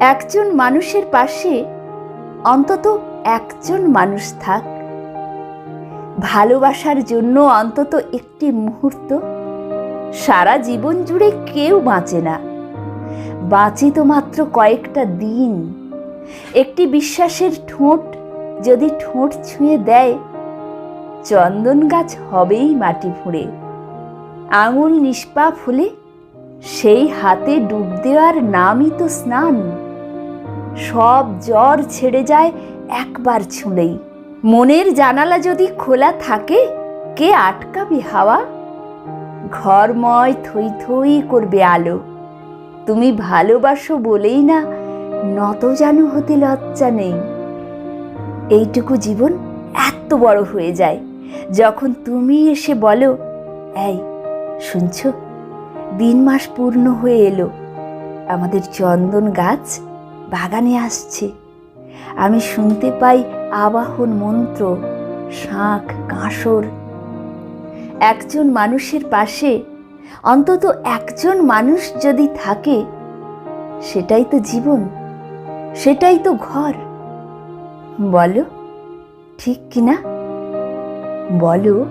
একজন মানুষের পাশে অন্তত একজন মানুষ থাক। ভালোবাসার জন্য অন্তত একটি মুহূর্ত। সারা জীবন জুড়ে কেউ বাঁচে না। বাঁচে তো মাত্র কয়েকটা দিন। একটি বিশ্বাসের ঠোঁট যদি ঠোঁট ছুঁয়ে দেয়, চন্দন গাছ হবেই মাটি ফুঁড়ে আঙুল নিষ্পাপ হলে সেই হাতে ডুব দেওয়ার নামই তো স্নান। সব জ্বর ছেড়ে যায় একবার ছুঁলেই। মনের জানালা যদি খোলা থাকে, কে আটকাবে হাওয়া? ঘরময় থই থই করবে আলো। তুমি ভালোবাসো বলেই না, নত জানু হতে লজ্জা নেই। এইটুকু জীবন এত বড় হয়ে যায়, যখন তুমি এসে বলো, এই, শুনছ? দিন মাস পূর্ণ হয়ে এলো। আমাদের চন্দন গাছ বাগানে আসছে। আমি শুনতে পাই আবাহন মন্ত্র, শাঁখ, কাঁসর। একজন মানুষের পাশে অন্তত একজন মানুষ যদি থাকে, সেটাই তো জীবন, সেটাই তো ঘর। বলো, ঠিক কিনা? বলো।